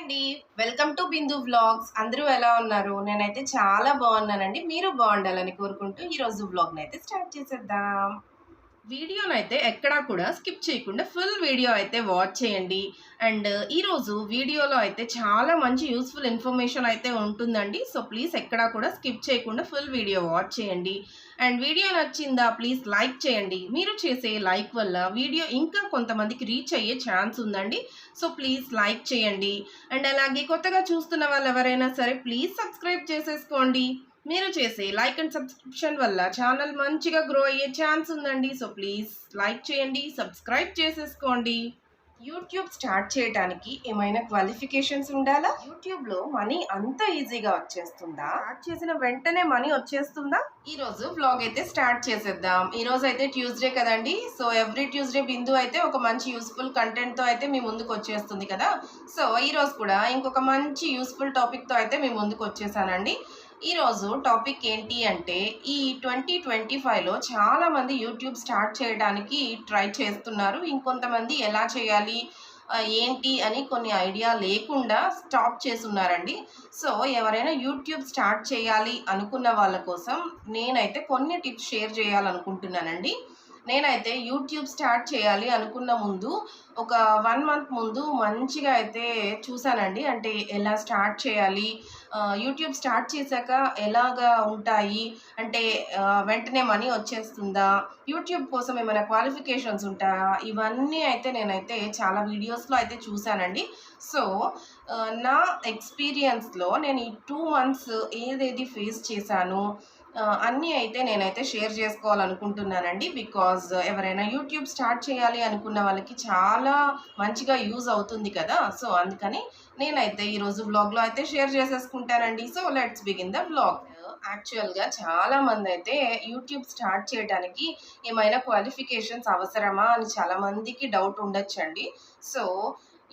అండి. Welcome to Bindu vlogs అందరూ ఎలా ఉన్నారు? నేనైతే చాలా బాగున్నానండి. మీరు బాగుండాలని కోరుకుంటూ ఈరోజు వ్లాగ్ని అయితే స్టార్ట్ చేసేద్దాం. వీడియోను అయితే ఎక్కడా కూడా స్కిప్ చేయకుండా ఫుల్ వీడియో అయితే వాచ్ చేయండి. అండ్ ఈరోజు వీడియోలో అయితే చాలా మంచి యూస్ఫుల్ ఇన్ఫర్మేషన్ అయితే ఉంటుందండి. సో ప్లీజ్ ఎక్కడా కూడా స్కిప్ చేయకుండా ఫుల్ వీడియో వాచ్ చేయండి. అండ్ వీడియో నచ్చిందా ప్లీజ్ లైక్ చేయండి. మీరు చేసే లైక్ వల్ల వీడియో ఇంకా కొంతమందికి రీచ్ అయ్యే ఛాన్స్ ఉందండి. సో ప్లీజ్ లైక్ చేయండి. అండ్ అలాగే కొత్తగా చూస్తున్న వాళ్ళు ఎవరైనా సరే ప్లీజ్ సబ్స్క్రైబ్ చేసేసుకోండి. మీరు చేసే లైక్ అండ్ సబ్స్క్రిప్షన్ వల్ల ఛానల్ మంచిగా గ్రో అయ్యే ఛాన్స్ ఉందండి. సో ప్లీజ్ లైక్ చేయండి సబ్స్క్రైబ్ చేసేసుకోండి. యూట్యూబ్ స్టార్ట్ చేయడానికి ఏమైనా క్వాలిఫికేషన్స్ ఉండాలా? యూట్యూబ్లో మనీ అంత ఈజీగా వచ్చేస్తుందా? స్టార్ట్ చేసిన వెంటనే మనీ వచ్చేస్తుందా? ఈ రోజు బ్లాగ్ అయితే స్టార్ట్ చేసేద్దాం. ఈ రోజు అయితే ట్యూస్డే కదండి. సో ఎవ్రీ ట్యూస్డే బిందు అయితే ఒక మంచి యూస్ఫుల్ కంటెంట్తో అయితే మీ ముందుకు వచ్చేస్తుంది కదా. సో ఈ రోజు కూడా ఇంకొక మంచి యూస్ఫుల్ టాపిక్తో అయితే మీ ముందుకు వచ్చేసానండి. ఈరోజు టాపిక్ ఏంటి అంటే ఈ ట్వంటీ ట్వంటీ ఫైవ్లో చాలామంది యూట్యూబ్ స్టార్ట్ చేయడానికి ట్రై చేస్తున్నారు. ఇంకొంతమంది ఎలా చేయాలి ఏంటి అని కొన్ని ఐడియా లేకుండా స్టాప్ చేస్తున్నారండి. సో ఎవరైనా యూట్యూబ్ స్టార్ట్ చేయాలి అనుకున్న వాళ్ళ కోసం నేనైతే కొన్ని టిప్స్ షేర్ చేయాలనుకుంటున్నానండి. నేనైతే యూట్యూబ్ స్టార్ట్ చేయాలి అనుకున్న ముందు ఒక వన్ మంత్ ముందు మంచిగా అయితే చూసానండి అంటే ఎలా స్టార్ట్ చేయాలి యూట్యూబ్ స్టార్ట్ చేశాక ఎలాగా ఉంటాయి? అంటే వెంటనే మనీ వచ్చేస్తుందా? యూట్యూబ్ కోసం ఏమైనా క్వాలిఫికేషన్స్ ఉంటాయా? ఇవన్నీ అయితే నేనైతే చాలా వీడియోస్లో అయితే చూశానండి. సో నా ఎక్స్పీరియన్స్లో నేను ఈ టూ మంత్స్ ఏదేది ఫేస్ చేశాను? అన్నీ అయితే నేనైతే షేర్ చేసుకోవాలనుకుంటున్నానండి. బికాజ్ ఎవరైనా యూట్యూబ్ స్టార్ట్ చేయాలి అనుకున్న వాళ్ళకి చాలా మంచిగా యూజ్ అవుతుంది కదా. సో అందుకని నేనైతే ఈరోజు బ్లాగ్లో అయితే share చేసేసుకుంటానండి. So let's begin the blog యాక్చువల్గా చాలామంది అయితే యూట్యూబ్ స్టార్ట్ చేయడానికి ఏమైనా క్వాలిఫికేషన్స్ అవసరమా అని చాలామందికి డౌట్ ఉండొచ్చండి. సో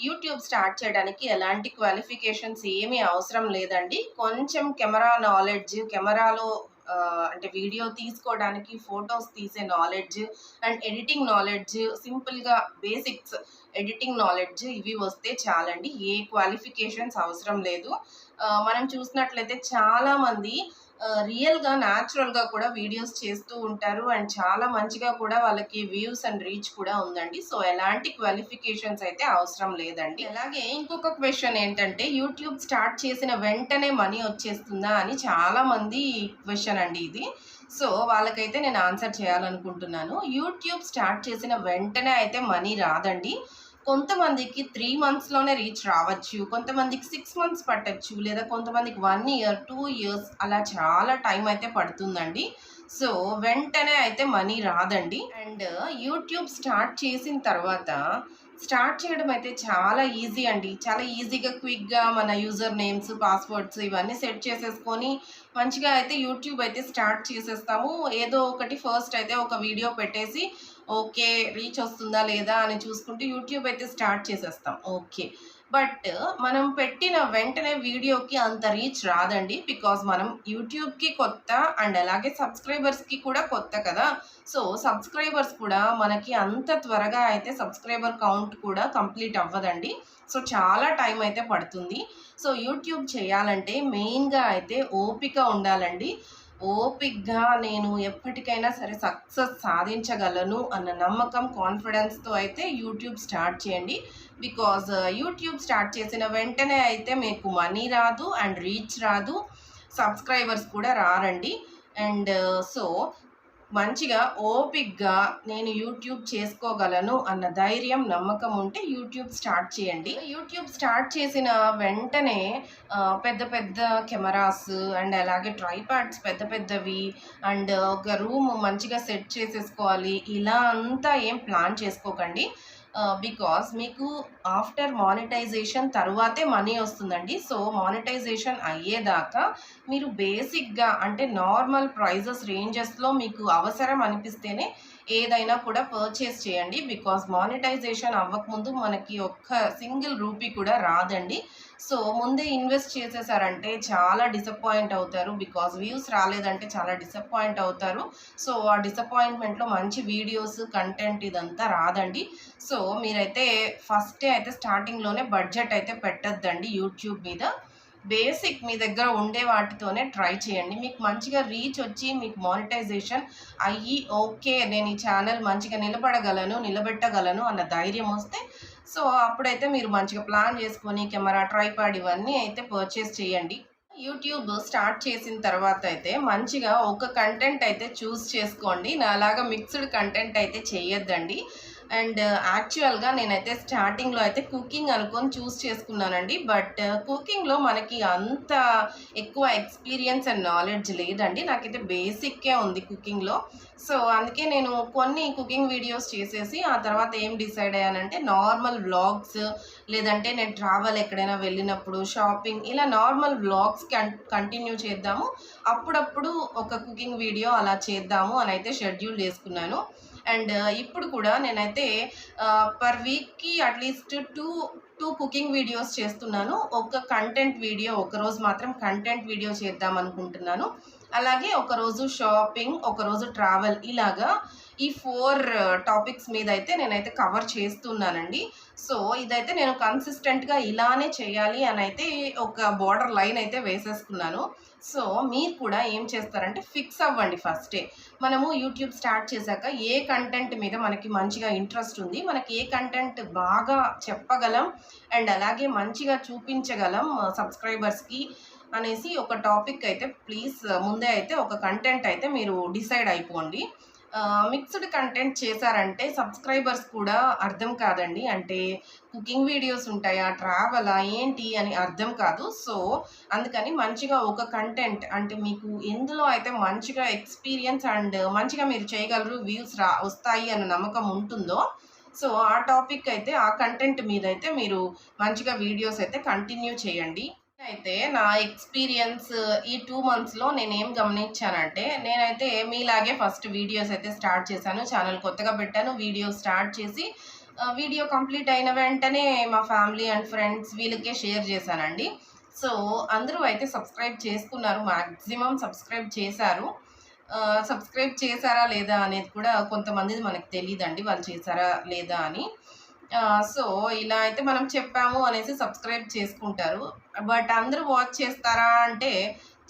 యూట్యూబ్ స్టార్ట్ చేయడానికి ఎలాంటి క్వాలిఫికేషన్స్ ఏమీ అవసరం లేదండి. కొంచెం కెమెరా నాలెడ్జ్ కెమెరాలో అంటే వీడియో తీసుకోవడానికి ఫొటోస్ తీసే నాలెడ్జ్ అండ్ ఎడిటింగ్ నాలెడ్జ్ సింపుల్గా బేసిక్స్ ఎడిటింగ్ నాలెడ్జ్ ఇవి వస్తే చాలండి. ఏ క్వాలిఫికేషన్స్ అవసరం లేదు. మనం చూసినట్లయితే చాలామంది రియల్గా న్యాచురల్గా కూడా వీడియోస్ చేస్తూ ఉంటారు. అండ్ చాలా మంచిగా కూడా వాళ్ళకి వ్యూస్ అండ్ రీచ్ కూడా ఉందండి. సో ఎలాంటి క్వాలిఫికేషన్స్ అయితే అవసరం లేదండి. అలాగే ఇంకొక క్వశ్చన్ ఏంటంటే యూట్యూబ్ స్టార్ట్ చేసిన వెంటనే మనీ వచ్చేస్తుందా అని చాలామంది క్వశ్చన్ అండి ఇది. సో వాళ్ళకైతే నేను ఆన్సర్ చేయాలనుకుంటున్నాను. యూట్యూబ్ స్టార్ట్ చేసిన వెంటనే అయితే మనీ రాదండి. కొంతమందికి త్రీ మంత్స్లోనే రీచ్ రావచ్చు కొంతమందికి సిక్స్ మంత్స్ పట్టచ్చు లేదా కొంతమందికి వన్ ఇయర్ టూ ఇయర్స్ అలా చాలా టైం అయితే పడుతుందండి. సో వెంటనే అయితే మనీ రాదండి. అండ్ యూట్యూబ్ స్టార్ట్ చేసిన తర్వాత స్టార్ట్ చేయడం అయితే చాలా ఈజీ అండి. చాలా ఈజీగా క్విక్గా మన యూజర్ నేమ్స్ పాస్వర్డ్స్ ఇవన్నీ సెట్ చేసేసుకొని మంచిగా అయితే యూట్యూబ్ అయితే స్టార్ట్ చేసేస్తాము. ఏదో ఒకటి ఫస్ట్ అయితే ఒక వీడియో పెట్టేసి ఓకే రీచ్ వస్తుందా లేదా అని చూసుకుంటూ యూట్యూబ్ అయితే స్టార్ట్ చేసేస్తాం. ఓకే. బట్ మనం పెట్టిన వెంటనే వీడియోకి అంత రీచ్ రాదండి. బికాజ్ మనం యూట్యూబ్కి కొత్త అండ్ అలాగే సబ్స్క్రైబర్స్కి కూడా కొత్త కదా. సో సబ్స్క్రైబర్స్ కూడా మనకి అంత త్వరగా అయితే సబ్స్క్రైబర్ కౌంట్ కూడా కంప్లీట్ అవ్వదండి. సో చాలా టైం అయితే పడుతుంది. సో యూట్యూబ్ చేయాలంటే మెయిన్గా అయితే ఓపిక ఉండాలండి. ఓపిక్గా నేను ఎప్పటికైనా సరే సక్సెస్ సాధించగలను అన్న నమ్మకం కాన్ఫిడెన్స్తో అయితే యూట్యూబ్ స్టార్ట్ చేయండి. బికాజ్ యూట్యూబ్ స్టార్ట్ చేసిన వెంటనే అయితే మీకు మనీ రాదు అండ్ రీచ్ రాదు. సబ్స్క్రైబర్స్ కూడా రారండి. అండ్ సో uh, మంచిగా ఓపిక్గా నేను యూట్యూబ్ చేసుకోగలను అన్న ధైర్యం నమ్మకం ఉంటే యూట్యూబ్ స్టార్ట్ చేయండి. యూట్యూబ్ స్టార్ట్ చేసిన వెంటనే పెద్ద పెద్ద కెమెరాస్ అండ్ అలాగే ట్రైపాడ్స్ పెద్ద పెద్దవి అండ్ ఒక రూమ్ మంచిగా సెట్ చేసేసుకోవాలి. ఇలా అంతా ఏం ప్లాన్ చేసుకోకండి. బికాస్ మీకు ఆఫ్టర్ మానిటైజేషన్ తర్వాతే మనీ వస్తుందండి. సో మానిటైజేషన్ అయ్యేదాకా మీరు బేసిక్గా అంటే నార్మల్ ప్రైజెస్ రేంజెస్లో మీకు అవసరం అనిపిస్తేనే ఏదైనా కూడా పర్చేస్ చేయండి. బికాస్ మానిటైజేషన్ అవ్వకముందు మనకి ఒక్క సింగిల్ రూపీ కూడా రాదండి. సో ముందే ఇన్వెస్ట్ చేసేసారంటే చాలా డిసప్పాయింట్ అవుతారు బికాస్ వ్యూస్ రాలేదంటే చాలా డిసప్పాయింట్ అవుతారు. సో ఆ డిసప్పాయింట్మెంట్లో మంచి వీడియోస్ కంటెంట్ ఇదంతా రాదండి. సో మీరైతే ఫస్టే అయితే స్టార్టింగ్లోనే బడ్జెట్ అయితే పెట్టద్దండి యూట్యూబ్ మీద. బేసిక్ మీ దగ్గర ఉండే వాటితోనే ట్రై చేయండి. మీకు మంచిగా రీచ్ వచ్చి మీకు మానిటైజేషన్ అయ్యి ఓకే నేను ఈ ఛానల్ మంచిగా నిలబడగలను నిలబెట్టగలను అన్న ధైర్యం వస్తే సో అప్పుడైతే మీరు మంచిగా ప్లాన్ చేసుకొని కెమెరా ట్రైపాడ్ ఇవన్నీ అయితే పర్చేస్ చేయండి. యూట్యూబ్ స్టార్ట్ చేసిన తర్వాత అయితే మంచిగా ఒక కంటెంట్ అయితే చూస్ చేసుకోండి. నాలాగా మిక్స్డ్ కంటెంట్ అయితే చేయొద్దండి. అండ్ uh, యాక్చువల్గా నేనైతే స్టార్టింగ్లో అయితే కుకింగ్ అనుకొని చూస్ చేసుకున్నానండి. బట్ uh, కుకింగ్లో మనకి అంత ఎక్కువ ఎక్స్పీరియన్స్ అండ్ నాలెడ్జ్ లేదండి. నాకైతే బేసిక్కే ఉంది కుకింగ్లో సో అందుకే నేను కొన్ని కుకింగ్ వీడియోస్ చేసేసి ఆ తర్వాత ఏం డిసైడ్ అయ్యానంటే నార్మల్ వ్లాగ్స్ లేదంటే నేను ట్రావెల్ ఎక్కడైనా వెళ్ళినప్పుడు షాపింగ్ ఇలా నార్మల్ వ్లాగ్స్ కంటిన్యూ చేద్దాము. అప్పుడప్పుడు ఒక కుకింగ్ వీడియో అలా చేద్దాము అని అయితే షెడ్యూల్ చేసుకున్నాను. అండ్ ఇప్పుడు కూడా నేనైతే పర్ వీక్కి at least two two cooking videos చేస్తున్నాను. ఒక కంటెంట్ వీడియో ఒకరోజు మాత్రం కంటెంట్ వీడియో చేద్దాం అనుకుంటున్నాను. అలాగే ఒకరోజు షాపింగ్ ఒకరోజు ట్రావెల్ ఇలాగా ఈ ఫోర్ టాపిక్స్ మీద అయితే నేనైతే కవర్ చేస్తున్నానండి. సో ఇదైతే నేను కన్సిస్టెంట్గా ఇలానే చేయాలి అని అయితే ఒక బార్డర్ లైన్ అయితే వేసేసుకున్నాను. సో మీరు కూడా ఏం చేస్తారంటే ఫిక్స్ అవ్వండి ఫస్టే మనము యూట్యూబ్ స్టార్ట్ చేశాక ఏ కంటెంట్ మీద మనకి మంచిగా ఇంట్రెస్ట్ ఉంది మనకి ఏ కంటెంట్ బాగా చెప్పగలం అండ్ అలాగే మంచిగా చూపించగలం సబ్స్క్రైబర్స్కి అనేసి ఒక టాపిక్ అయితే ప్లీజ్ ముందే అయితే ఒక కంటెంట్ అయితే మీరు డిసైడ్ అయిపోండి. మిక్స్డ్ కంటెంట్ చేశారంటే సబ్స్క్రైబర్స్ కూడా అర్థం కాదండి. అంటే కుకింగ్ వీడియోస్ ఉంటాయా ట్రావెలా ఏంటి అని అర్థం కాదు. సో అందుకని మంచిగా ఒక కంటెంట్ అంటే మీకు ఎందులో అయితే మంచిగా ఎక్స్పీరియన్స్ అండ్ మంచిగా మీరు చేయగలరు వ్యూస్ రా వస్తాయి అన్న నమ్మకం ఉంటుందో సో ఆ టాపిక్ అయితే ఆ కంటెంట్ మీద అయితే మీరు మంచిగా వీడియోస్ అయితే కంటిన్యూ చేయండి. అయితే నా ఎక్స్పీరియన్స్ ఈ టూ మంత్స్లో నేను ఏం గమనించానంటే నేనైతే మీలాగే ఫస్ట్ వీడియోస్ అయితే స్టార్ట్ చేశాను. ఛానల్ కొత్తగా పెట్టాను. వీడియో స్టార్ట్ చేసి వీడియో కంప్లీట్ అయిన వెంటనే మా ఫ్యామిలీ అండ్ ఫ్రెండ్స్ వీళ్ళకే షేర్ చేశానండి. సో అందరూ అయితే సబ్స్క్రైబ్ చేసుకున్నారు. మ్యాక్సిమం సబ్స్క్రైబ్ చేశారు. సబ్స్క్రైబ్ చేశారా లేదా అనేది కూడా కొంతమంది మనకు తెలియదండి వాళ్ళు చేశారా లేదా అని. సో ఇలా అయితే మనం చెప్పాము అనేసి సబ్స్క్రైబ్ చేసుకుంటారు. బట్ అందరూ వాచ్ చేస్తారా అంటే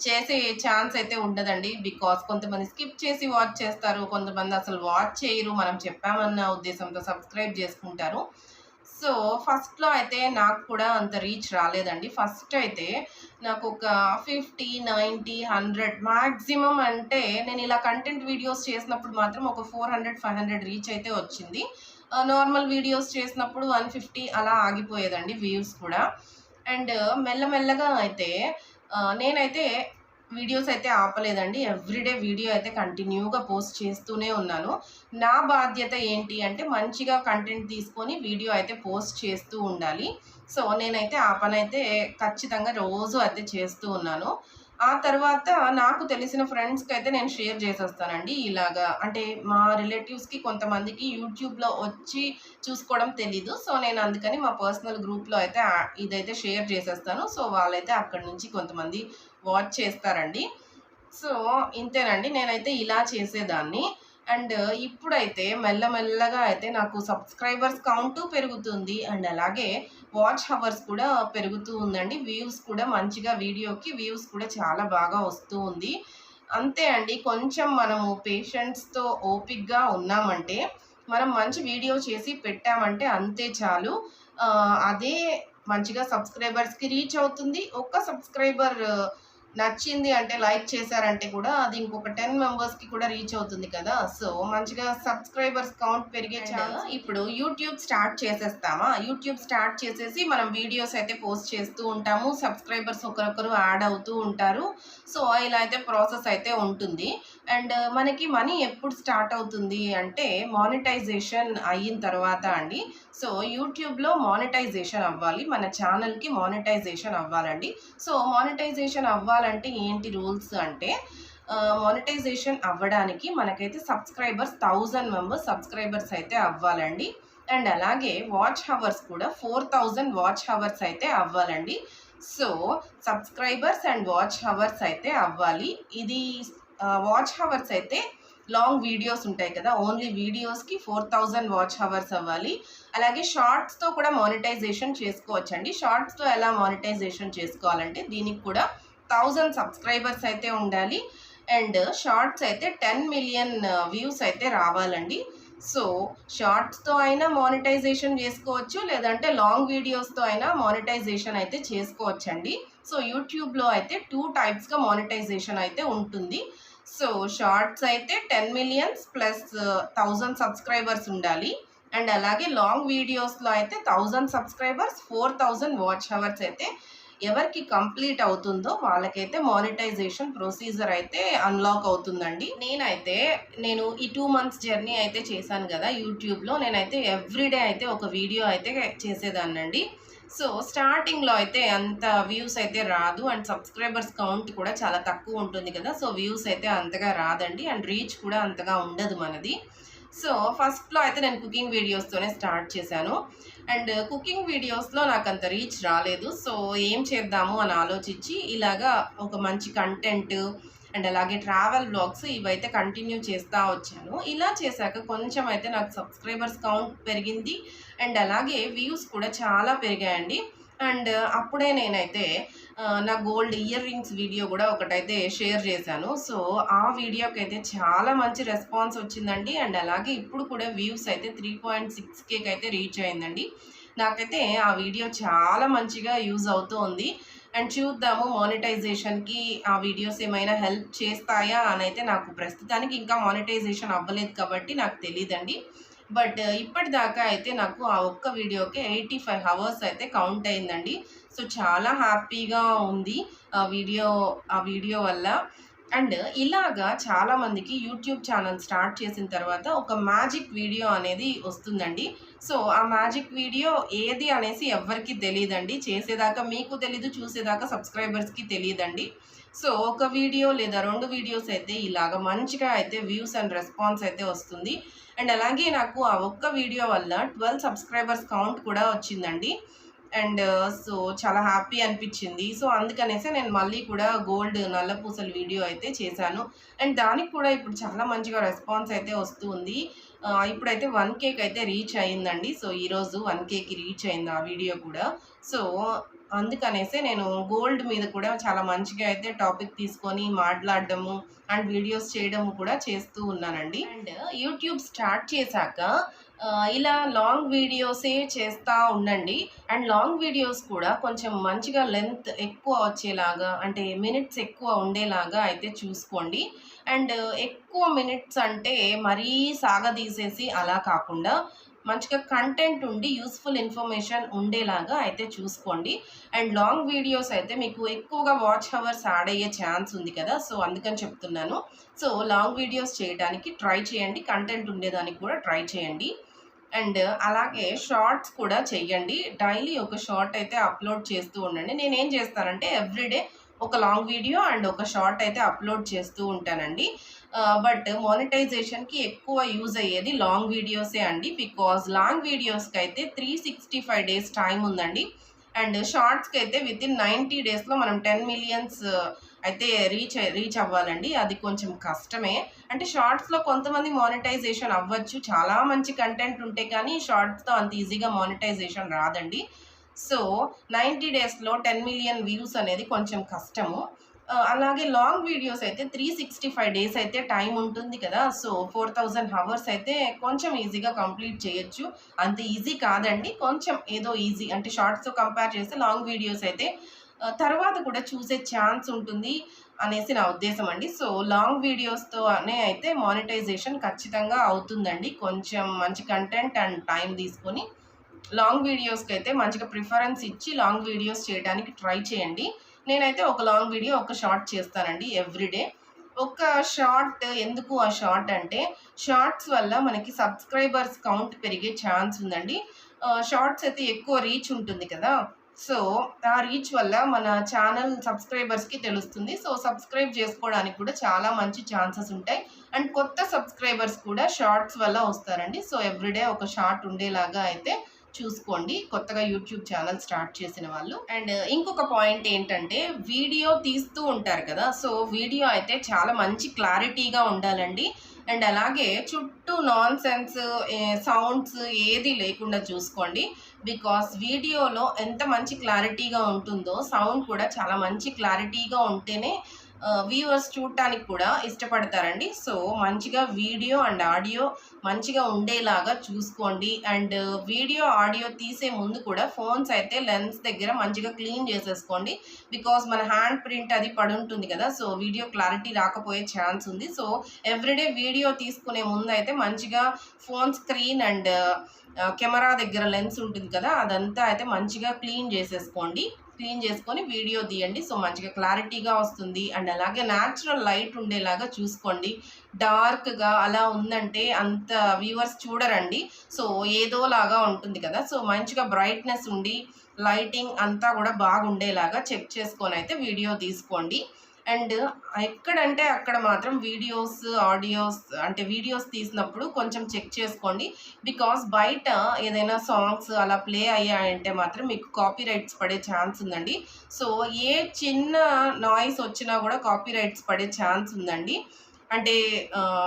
చేసే ఛాన్స్ అయితే ఉండదండి. బికాస్ కొంతమంది స్కిప్ చేసి వాచ్ చేస్తారు. కొంతమంది అసలు వాచ్ చేయరు. మనం చెప్పామన్న ఉద్దేశంతో సబ్స్క్రైబ్ చేసుకుంటారు. సో ఫస్ట్లో అయితే నాకు కూడా అంత రీచ్ రాలేదండి. ఫస్ట్ అయితే నాకు ఒక ఫిఫ్టీ నైంటీ హండ్రెడ్ మ్యాక్సిమం అంటే నేను ఇలా కంటెంట్ వీడియోస్ చేసినప్పుడు మాత్రం ఒక four hundred five hundred reach అయితే వచ్చింది. నార్మల్ వీడియోస్ చేసినప్పుడు వన్ ఫిఫ్టీ అలా ఆగిపోయేదండి వ్యూస్ కూడా. అండ్ మెల్లమెల్లగా అయితే నేనైతే వీడియోస్ అయితే ఆపలేదండి. ఎవ్రీడే వీడియో అయితే కంటిన్యూగా పోస్ట్ చేస్తూనే ఉన్నాను. నా బాధ్యత ఏంటి అంటే మంచిగా కంటెంట్ తీసుకొని వీడియో అయితే పోస్ట్ చేస్తూ ఉండాలి. సో నేనైతే ఆ పని అయితే ఖచ్చితంగా రోజు అయితే చేస్తూ ఉన్నాను. ఆ తర్వాత నాకు తెలిసిన ఫ్రెండ్స్కి అయితే నేను షేర్ చేసేస్తానండి ఇలాగా. అంటే మా రిలేటివ్స్కి కొంతమందికి యూట్యూబ్లో వచ్చి చూసుకోవడం తెలీదు. సో నేను అందుకని మా పర్సనల్ గ్రూప్లో అయితే ఇదైతే షేర్ చేసేస్తాను. సో వాళ్ళైతే అక్కడి నుంచి కొంతమంది వాచ్ చేస్తారండి. సో ఇంతేనండి. నేనైతే ఇలా చేసేదాన్ని. అండ్ ఇప్పుడైతే మెల్లమెల్లగా అయితే నాకు సబ్స్క్రైబర్స్ కౌంటు పెరుగుతుంది అండ్ అలాగే వాచ్ హవర్స్ కూడా పెరుగుతూ ఉందండి. వ్యూస్ కూడా మంచిగా వీడియోకి వ్యూస్ కూడా చాలా బాగా వస్తూ ఉంది. అంతే అండి. కొంచెం మనము పేషెంట్స్తో ఓపిక్గా ఉన్నామంటే మనం మంచి వీడియో చేసి పెట్టామంటే అంతే చాలు. అదే మంచిగా సబ్స్క్రైబర్స్కి రీచ్ అవుతుంది. ఒక్క సబ్స్క్రైబర్ నచ్చింది అంటే లైక్ చేశారంటే కూడా అది ఇంకొక టెన్ మెంబర్స్కి కూడా రీచ్ అవుతుంది కదా. సో మంచిగా సబ్స్క్రైబర్స్ కౌంట్ పెరిగే చాలా ఇప్పుడు యూట్యూబ్ స్టార్ట్ చేసేస్తామా? యూట్యూబ్ స్టార్ట్ చేసేసి మనం వీడియోస్ అయితే పోస్ట్ చేస్తూ ఉంటాము. సబ్స్క్రైబర్స్ ఒకరొకరు యాడ్ అవుతూ ఉంటారు. సో ఇలా అయితే ప్రాసెస్ అయితే ఉంటుంది. అండ్ మనకి మనీ ఎప్పుడు స్టార్ట్ అవుతుంది అంటే మానిటైజేషన్ అయిన తర్వాత అండి. సో యూట్యూబ్లో మానిటైజేషన్ అవ్వాలి మన ఛానల్కి మానిటైజేషన్ అవ్వాలండి. సో మానిటైజేషన్ అవ్వాలంటే ఏంటి రూల్స్ అంటే మానిటైజేషన్ అవ్వడానికి మనకైతే సబ్స్క్రైబర్స్ థౌజండ్ మెంబర్స్ సబ్స్క్రైబర్స్ అయితే అవ్వాలండి. అండ్ అలాగే వాచ్ హవర్స్ కూడా ఫోర్ థౌజండ్ వాచ్ హవర్స్ అయితే అవ్వాలండి. So subscribers and watch hours అయితే అవ్వాలి. ఇది వాచ్ హవర్స్ అయితే లాంగ్ వీడియోస్ ఉంటాయి కదా. ఓన్లీ వీడియోస్కి ఫోర్ థౌజండ్ వాచ్ హవర్స్ అవ్వాలి. అలాగే షార్ట్స్తో కూడా మానిటైజేషన్ చేసుకోవచ్చండి. షార్ట్స్తో ఎలా మానిటైజేషన్ చేసుకోవాలంటే దీనికి కూడా థౌజండ్ సబ్స్క్రైబర్స్ అయితే ఉండాలి. అండ్ షార్ట్స్ అయితే టెన్ మిలియన్ వ్యూస్ అయితే రావాలండి. సో షార్ట్స్తో అయినా మానిటైజేషన్ చేసుకోవచ్చు. లేదంటే లాంగ్ వీడియోస్తో అయినా మానిటైజేషన్ అయితే చేసుకోవచ్చండి. సో యూట్యూబ్లో అయితే టూ టైప్స్గా మానిటైజేషన్ అయితే ఉంటుంది. సో షార్ట్స్ అయితే ten millions plus thousand subscribers ఉండాలి. అండ్ అలాగే లాంగ్ వీడియోస్లో అయితే thousand subscribers four thousand watch hours అయితే ఎవరికి కంప్లీట్ అవుతుందో వాళ్ళకైతే మానిటైజేషన్ ప్రొసీజర్ అయితే అన్లాక్ అవుతుందండి. నేనైతే నేను ఈ టూ మంత్స్ జర్నీ అయితే చేశాను కదా యూట్యూబ్లో. నేనైతే ఎవ్రీడే అయితే ఒక వీడియో అయితే చేసేదాన్నండి. సో స్టార్టింగ్లో అయితే అంత వ్యూస్ అయితే రాదు. అండ్ సబ్స్క్రైబర్స్ కౌంట్ కూడా చాలా తక్కువ ఉంటుంది కదా. సో వ్యూస్ అయితే అంతగా రాదండి. అండ్ రీచ్ కూడా అంతగా ఉండదు మనది. సో ఫస్ట్లో అయితే నేను కుకింగ్ వీడియోస్తోనే స్టార్ట్ చేశాను. అండ్ కుకింగ్ వీడియోస్లో నాకు అంత రీచ్ రాలేదు. సో ఏం చేద్దాము అని ఆలోచించి ఇలాగా ఒక మంచి కంటెంట్ అండ్ అలాగే ట్రావెల్ బ్లాగ్స్ ఇవైతే కంటిన్యూ చేస్తూ వచ్చాను. ఇలా చేశాక కొంచెం అయితే నాకు సబ్స్క్రైబర్స్ కౌంట్ పెరిగింది. అండ్ అలాగే వ్యూస్ కూడా చాలా పెరిగాయండి. అండ్ అప్పుడే నేనైతే నా గోల్డ్ ఇయర్ రింగ్స్ వీడియో కూడా ఒకటైతే షేర్ చేశాను. సో ఆ వీడియోకి అయితే చాలా మంచి రెస్పాన్స్ వచ్చిందండి. అండ్ అలాగే ఇప్పుడు కూడా వ్యూస్ అయితే త్రీ పాయింట్ సిక్స్ కేకి అయితే రీచ్ అయిందండి. నాకైతే ఆ వీడియో చాలా మంచిగా యూజ్ అవుతూ ఉంది అండ్ చూద్దాము మానిటైజేషన్కి ఆ వీడియోస్ ఏమైనా హెల్ప్ చేస్తాయా అని అయితే నాకు ప్రస్తుతానికి ఇంకా మానిటైజేషన్ అవ్వలేదు కాబట్టి నాకు తెలియదండి బట్ uh, ఇప్పటిదాకా అయితే నాకు ఆ ఒక్క వీడియోకి ఎయిటీ ఫైవ్ అవర్స్ అయితే కౌంట్ అయిందండి. సో చాలా హ్యాపీగా ఉంది ఆ వీడియో ఆ వీడియో వల్ల. అండ్ ఇలాగా చాలామందికి యూట్యూబ్ ఛానల్ స్టార్ట్ చేసిన తర్వాత ఒక మ్యాజిక్ వీడియో అనేది వస్తుందండి. సో ఆ మ్యాజిక్ వీడియో ఏది అనేసి ఎవరికి తెలియదండి చేసేదాకా మీకు తెలీదు చూసేదాకా సబ్స్క్రైబర్స్కి తెలియదండి సో ఒక వీడియో లేదా రెండు వీడియోస్ అయితే ఇలాగ మంచిగా అయితే వ్యూస్ అండ్ రెస్పాన్స్ అయితే వస్తుంది. అండ్ అలాగే నాకు ఆ ఒక్క వీడియో వల్ల ట్వెల్వ్ సబ్స్క్రైబర్స్ కౌంట్ కూడా వచ్చిందండి. అండ్ uh, సో చాలా హ్యాపీ అనిపించింది. సో అందుకనేసి నేను మళ్ళీ కూడా గోల్డ్ నల్ల పూసల వీడియో అయితే చేశాను. అండ్ దానికి కూడా ఇప్పుడు చాలా మంచిగా రెస్పాన్స్ అయితే వస్తుంది. ఇప్పుడైతే వన్ కేక్ అయితే రీచ్ అయిందండి. సో ఈరోజు వన్ కేకి రీచ్ అయింది ఆ వీడియో కూడా. సో అందుకనేసే నేను గోల్డ్ మీద కూడా చాలా మంచిగా అయితే టాపిక్ తీసుకొని మాట్లాడడము అండ్ వీడియోస్ చేయడము కూడా చేస్తూ ఉన్నానండి. అండ్ uh, యూట్యూబ్ స్టార్ట్ చేశాక ఇలా లాంగ్ వీడియోసే చేస్తూ ఉండండి. అండ్ లాంగ్ వీడియోస్ కూడా కొంచెం మంచిగా లెంత్ ఎక్కువ వచ్చేలాగా అంటే మినిట్స్ ఎక్కువ ఉండేలాగా అయితే చూసుకోండి. అండ్ ఎక్కువ మినిట్స్ అంటే మరీ సాగదీసేసి అలా కాకుండా మంచిగా కంటెంట్ ఉండి యూస్ఫుల్ ఇన్ఫర్మేషన్ ఉండేలాగా అయితే చూసుకోండి. అండ్ లాంగ్ వీడియోస్ అయితే మీకు ఎక్కువగా వాచ్ అవర్స్ యాడ్ అయ్యే ఛాన్స్ ఉంది కదా సో అందుకని చెప్తున్నాను. సో లాంగ్ వీడియోస్ చేయడానికి ట్రై చేయండి కంటెంట్ ఉండేదానికి కూడా ట్రై చేయండి. అండ్ అలాగే షార్ట్స్ కూడా చెయ్యండి. డైలీ ఒక షార్ట్ అయితే అప్లోడ్ చేస్తూ ఉండండి. నేనేం చేస్తానంటే ఎవ్రీడే ఒక లాంగ్ వీడియో అండ్ ఒక షార్ట్ అయితే అప్లోడ్ చేస్తూ ఉంటానండి. బట్ మానిటైజేషన్కి ఎక్కువ యూజ్ అయ్యేది లాంగ్ వీడియోసే అండి. బికాజ్ లాంగ్ వీడియోస్కి అయితే three sixty five days time ఉందండి. అండ్ షార్ట్స్కి అయితే విత్ ఇన్ నైంటీ డేస్లో మనం టెన్ మిలియన్స్ అయితే రీచ్ రీచ్ అవ్వాలండి. అది కొంచెం కష్టమే. అంటే షార్ట్స్లో కొంతమంది మానిటైజేషన్ అవ్వచ్చు. చాలా మంచి కంటెంట్ ఉంటే కానీ షార్ట్స్తో అంత ఈజీగా మానిటైజేషన్ రాదండి. సో నైంటీ డేస్లో టెన్ మిలియన్ వ్యూస్ అనేది కొంచెం కష్టము. అలాగే లాంగ్ వీడియోస్ అయితే త్రీ సిక్స్టీ ఫైవ్ డేస్ అయితే టైం ఉంటుంది కదా. సో ఫోర్ థౌజండ్ హవర్స్ అయితే కొంచెం ఈజీగా కంప్లీట్ చేయొచ్చు. అంత ఈజీ కాదండి. కొంచెం ఏదో ఈజీ అంటే షార్ట్స్తో కంపేర్ చేస్తే లాంగ్ వీడియోస్ అయితే తర్వాత కూడా చూసే ఛాన్స్ ఉంటుంది అనేసి నా ఉద్దేశం అండి. సో లాంగ్ వీడియోస్తో అనే అయితే మానిటైజేషన్ ఖచ్చితంగా అవుతుందండి. కొంచెం మంచి కంటెంట్ అండ్ టైం తీసుకొని లాంగ్ వీడియోస్కి అయితే మంచిగా ప్రిఫరెన్స్ ఇచ్చి లాంగ్ వీడియోస్ చేయడానికి ట్రై చేయండి. నేనైతే ఒక లాంగ్ వీడియో ఒక షార్ట్ చేస్తానండి ఎవ్రీడే ఒక షార్ట్ ఎందుకు ఆ షార్ట్ అంటే షార్ట్స్ వల్ల మనకి సబ్స్క్రైబర్స్ కౌంట్ పెరిగే ఛాన్స్ ఉందండి. షార్ట్స్ అయితే ఎక్కువ రీచ్ ఉంటుంది కదా. సో ఆ రీచ్ వల్ల మన ఛానల్ సబ్స్క్రైబర్స్కి తెలుస్తుంది. సో సబ్స్క్రైబ్ చేసుకోవడానికి కూడా చాలా మంచి ఛాన్సెస్ ఉంటాయి. అండ్ కొత్త సబ్స్క్రైబర్స్ కూడా షార్ట్స్ వల్ల వస్తారండి. సో ఎవ్రీడే ఒక షార్ట్ ఉండేలాగా అయితే చూసుకోండి. కొత్తగా యూట్యూబ్ ఛానల్ స్టార్ట్ చేసిన వాళ్ళు. అండ్ ఇంకొక పాయింట్ ఏంటంటే వీడియో తీస్తూ ఉంటారు కదా. సో వీడియో అయితే చాలా మంచి క్లారిటీగా ఉండాలండి. అండ్ అలాగే చుట్టూ నాన్ సెన్స్ సౌండ్స్ ఏది లేకుండా చూసుకోండి. బికాస్ వీడియోలో ఎంత మంచి క్లారిటీగా ఉంటుందో సౌండ్ కూడా చాలా మంచి క్లారిటీగా ఉంటేనే వ్యూవర్స్ చూడటానికి కూడా ఇష్టపడతారండి. సో మంచిగా వీడియో అండ్ ఆడియో మంచిగా ఉండేలాగా చూసుకోండి. అండ్ వీడియో ఆడియో తీసే ముందు కూడా ఫోన్స్ అయితే లెన్స్ దగ్గర మంచిగా క్లీన్ చేసేసుకోండి. బికాస్ మన హ్యాండ్ ప్రింట్ అది పడి ఉంటుంది కదా సో వీడియో క్లారిటీ రాకపోయే ఛాన్స్ ఉంది. సో ఎవ్రీడే వీడియో తీసుకునే ముందు అయితే మంచిగా ఫోన్ స్క్రీన్ అండ్ కెమెరా దగ్గర లెన్స్ ఉంటుంది కదా అదంతా అయితే మంచిగా క్లీన్ చేసేసుకోండి. క్లీన్ చేసుకొని వీడియో తీయండి. సో మంచిగా క్లారిటీగా వస్తుంది. అండ్ అలాగే న్యాచురల్ లైట్ ఉండేలాగా చూసుకోండి. డార్క్గా అలా ఉందంటే అంత వ్యూవర్స్ చూడరండి. సో ఏదోలాగా ఉంటుంది కదా. సో మంచిగా బ్రైట్నెస్ ఉండి లైటింగ్ అంతా కూడా బాగుండేలాగా చెక్ చేసుకొని అయితే వీడియో తీసుకోండి. అండ్ ఎక్కడంటే అక్కడ మాత్రం వీడియోస్ ఆడియోస్ అంటే వీడియోస్ తీసినప్పుడు కొంచెం చెక్ చేసుకోండి. బికాస్ బయట ఏదైనా సాంగ్స్ అలా ప్లే అయ్యాయంటే మాత్రం మీకు కాపీ రైట్స్ పడే ఛాన్స్ ఉందండి. సో ఏ చిన్న నాయిస్ వచ్చినా కూడా కాపీ రైట్స్ పడే ఛాన్స్ ఉందండి. అంటే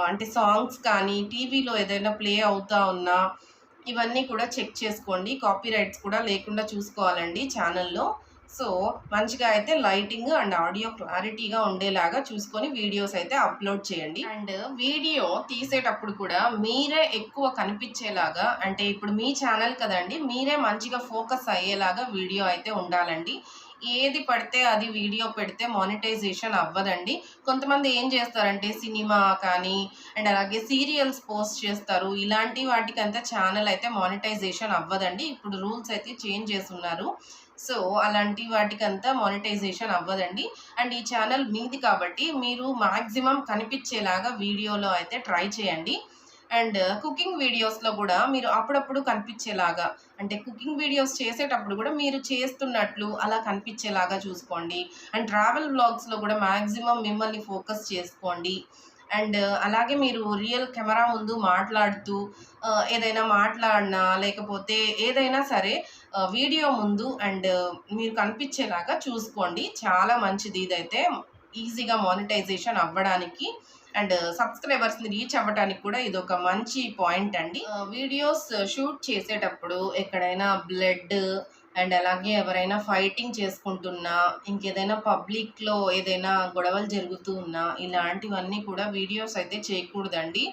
అంటే సాంగ్స్ కానీ టీవీలో ఏదైనా ప్లే అవుతా ఉన్నా ఇవన్నీ కూడా చెక్ చేసుకోండి. కాపీ రైట్స్ కూడా లేకుండా చూసుకోవాలండి ఛానల్లో. సో మంచిగా అయితే లైటింగ్ అండ్ ఆడియో క్లారిటీగా ఉండేలాగా చూసుకొని వీడియోస్ అయితే అప్లోడ్ చేయండి. అండ్ వీడియో తీసేటప్పుడు కూడా మీరే ఎక్కువ కనిపించేలాగా అంటే ఇప్పుడు మీ ఛానల్ కదండి మీరే మంచిగా ఫోకస్ అయ్యేలాగా వీడియో అయితే ఉండాలండి. ఏది పడితే అది వీడియో పెడితే మానిటైజేషన్ అవ్వదండి. కొంతమంది ఏం చేస్తారంటే సినిమా కానీ అండ్ అలాగే సీరియల్స్ పోస్ట్ చేస్తారు. ఇలాంటి వాటికంతా ఛానల్ అయితే మానిటైజేషన్ అవ్వదండి. ఇప్పుడు రూల్స్ అయితే చేంజ్ చేస్తున్నారు. సో అలాంటి వాటికంతా మానిటైజేషన్ అవ్వదండి. అండ్ ఈ ఛానల్ మీది కాబట్టి మీరు మ్యాక్సిమం కనిపించేలాగా వీడియోలో అయితే ట్రై చేయండి. అండ్ కుకింగ్ వీడియోస్లో కూడా మీరు అప్పుడప్పుడు కనిపించేలాగా అంటే కుకింగ్ వీడియోస్ చేసేటప్పుడు కూడా మీరు చేస్తున్నట్లు అలా కనిపించేలాగా చూసుకోండి. అండ్ ట్రావెల్ బ్లాగ్స్లో కూడా మ్యాక్సిమం మిమ్మల్ని ఫోకస్ చేసుకోండి. అండ్ అలాగే మీరు రియల్ కెమెరా ముందు మాట్లాడుతూ ఏదైనా మాట్లాడినా లేకపోతే ఏదైనా సరే వీడియో ముందు అండ్ మీరు కనిపించేలాగా చూసుకోండి. చాలా మంచిది ఇదైతే. ఈజీగా మానిటైజేషన్ అవ్వడానికి అండ్ సబ్స్క్రైబర్స్ని రీచ్ అవ్వడానికి కూడా ఇది ఒక మంచి పాయింట్ అండి. వీడియోస్ షూట్ చేసేటప్పుడు ఎక్కడైనా బ్లడ్ అండ్ అలాగే ఎవరైనా ఫైటింగ్ చేసుకుంటున్నా ఇంకేదైనా పబ్లిక్లో ఏదైనా గొడవలు జరుగుతూ ఉన్నా ఇలాంటివన్నీ కూడా వీడియోస్ అయితే చేయకూడదండి.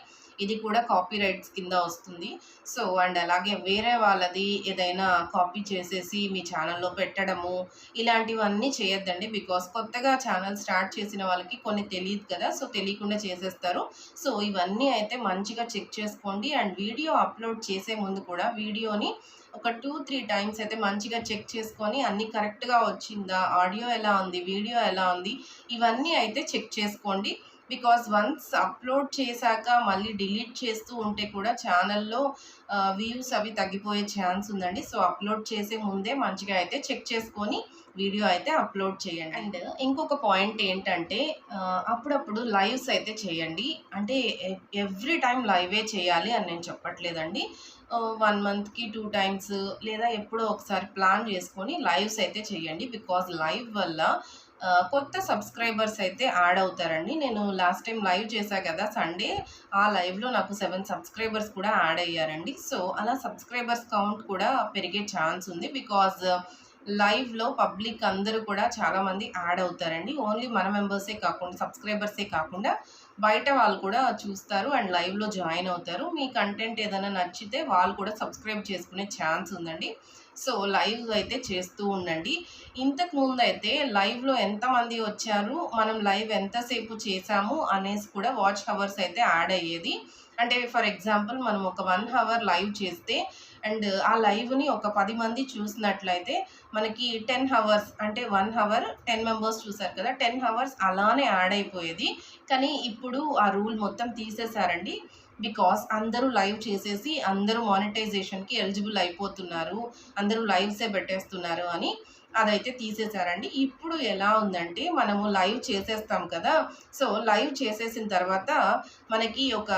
ఇది కూడా కాపీ రైట్స్ కింద వస్తుంది. సో అండ్ అలాగే వేరే వాళ్ళది ఏదైనా కాపీ చేసేసి మీ ఛానల్లో పెట్టడము ఇలాంటివన్నీ చేయొద్దండి. బికాస్ కొత్తగా ఛానల్ స్టార్ట్ చేసిన వాళ్ళకి కొన్ని తెలియదు కదా సో తెలియకుండా చేసేస్తారు. సో ఇవన్నీ అయితే మంచిగా చెక్ చేసుకోండి. అండ్ వీడియో అప్లోడ్ చేసే ముందు కూడా వీడియోని ఒక టూ త్రీ టైమ్స్ అయితే మంచిగా చెక్ చేసుకొని అన్నీ కరెక్ట్గా వచ్చిందా ఆడియో ఎలా ఉంది వీడియో ఎలా ఉంది ఇవన్నీ అయితే చెక్ చేసుకోండి. బికాస్ వన్స్ అప్లోడ్ చేశాక మళ్ళీ డిలీట్ చేస్తూ ఉంటే కూడా ఛానల్లో వ్యూస్ అవి తగ్గిపోయే ఛాన్స్ ఉందండి. సో అప్లోడ్ చేసే ముందే మంచిగా అయితే చెక్ చేసుకొని వీడియో అయితే అప్లోడ్ చేయండి. అండ్ ఇంకొక పాయింట్ ఏంటంటే అప్పుడప్పుడు లైవ్స్ అయితే చేయండి. అంటే ఎవ్రీ టైం లైవే చేయాలి అని నేను చెప్పట్లేదండి. వన్ మంత్కి టూ టైమ్స్ లేదా ఎప్పుడో ఒకసారి ప్లాన్ చేసుకొని లైవ్స్ అయితే చేయండి. బికాజ్ లైవ్ వల్ల కొత్త సబ్స్క్రైబర్స్ అయితే యాడ్ అవుతారండి. నేను లాస్ట్ టైం లైవ్ చేశా కదా సండే ఆ లైవ్లో నాకు సెవెన్ సబ్స్క్రైబర్స్ కూడా యాడ్ అయ్యారండి. సో అలా సబ్స్క్రైబర్స్ కౌంట్ కూడా పెరిగే ఛాన్స్ ఉంది. బికాజ్ లైవ్లో పబ్లిక్ అందరూ కూడా చాలామంది యాడ్ అవుతారండి. ఓన్లీ మన మెంబర్సే కాకుండా సబ్స్క్రైబర్సే కాకుండా బయట వాళ్ళు కూడా చూస్తారు అండ్ లైవ్లో జాయిన్ అవుతారు. మీ కంటెంట్ ఏదైనా నచ్చితే వాళ్ళు కూడా సబ్స్క్రైబ్ చేసుకునే ఛాన్స్ ఉందండి. సో లైవ్ అయితే చేస్తూ ఉండండి. ఇంతకు ముందు అయితే లైవ్లో ఎంతమంది వచ్చారు మనం లైవ్ ఎంతసేపు చేసాము అనేసి కూడా వాచ్ హవర్స్ అయితే యాడ్ అయ్యేది. అంటే ఫర్ ఎగ్జాంపుల్ మనం ఒక వన్ అవర్ లైవ్ చేస్తే అండ్ ఆ లైవ్ని ఒక పది మంది చూసినట్లయితే మనకి టెన్ హవర్స్ అంటే వన్ హవర్ టెన్ మెంబర్స్ చూసారు కదా టెన్ హవర్స్ అలానే యాడ్ అయిపోయేది. కానీ ఇప్పుడు ఆ రూల్ మొత్తం తీసేశారండి. బికాస్ అందరూ లైవ్ చేసేసి అందరూ మానిటైజేషన్కి ఎలిజిబుల్ అయిపోతున్నారు అందరూ లైవ్సే పెట్టేస్తున్నారు అని. అదైతే తీసేశారండి ఇప్పుడు ఎలా ఉందంటే మనము లైవ్ చేసేస్తాం కదా. సో లైవ్ చేసేసిన తర్వాత మనకి ఒక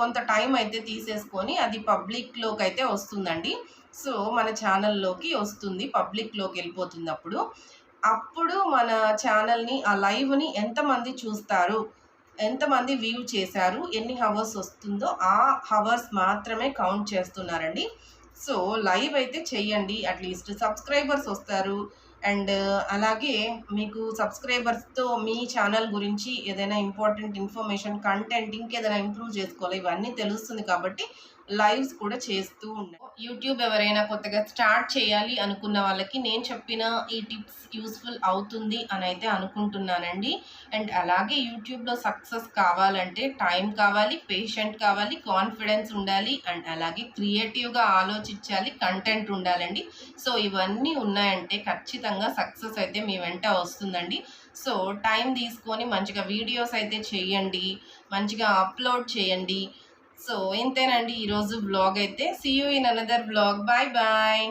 కొంత టైం అయితే తీసేసుకొని అది పబ్లిక్లోకి అయితే వస్తుందండి. సో మన ఛానల్లోకి వస్తుంది. పబ్లిక్లోకి వెళ్ళిపోతుంది అప్పుడు అప్పుడు మన ఛానల్ని ఆ లైవ్ని ఎంతమంది చూస్తారు? ఎంతమంది వ్యూ చేశారు? ఎన్ని హవర్స్ వస్తుందో ఆ హవర్స్ మాత్రమే కౌంట్ చేస్తున్నారండి. సో లైవ్ అయితే చేయండి అట్లీస్ట్ సబ్స్క్రైబర్స్ వస్తారు. అండ్ అలాగే మీకు సబ్స్క్రైబర్స్తో మీ ఛానల్ గురించి ఏదైనా ఇంపార్టెంట్ ఇన్ఫర్మేషన్ కంటెంట్ ఇంకేదైనా ఇంప్రూవ్ చేసుకోవాలి. ఇవన్నీ తెలుస్తుంది కాబట్టి లైవ్స్ కూడా చేస్తూ ఉండండి యూట్యూబ్ ఎవరైనా కొత్తగా స్టార్ట్ చేయాలి అనుకున్న వాళ్ళకి నేను చెప్పిన ఈ టిప్స్ యూస్ఫుల్ అవుతుంది అని అయితే అనుకుంటున్నానండి. అండ్ అలాగే యూట్యూబ్లో సక్సెస్ కావాలంటే టైం కావాలి పేషెంట్ కావాలి కాన్ఫిడెన్స్ ఉండాలి అండ్ అలాగే క్రియేటివ్గా ఆలోచించాలి కంటెంట్ ఉండాలండి. సో ఇవన్నీ ఉన్నాయంటే ఖచ్చితంగా సక్సెస్ అయితే మీ వెంట వస్తుందండి. సో టైం తీసుకొని మంచిగా వీడియోస్ అయితే చేయండి మంచిగా అప్లోడ్ చేయండి సో ఇంతేనండి ఈరోజు బ్లాగ్ అయితే. See you in another blog bye bye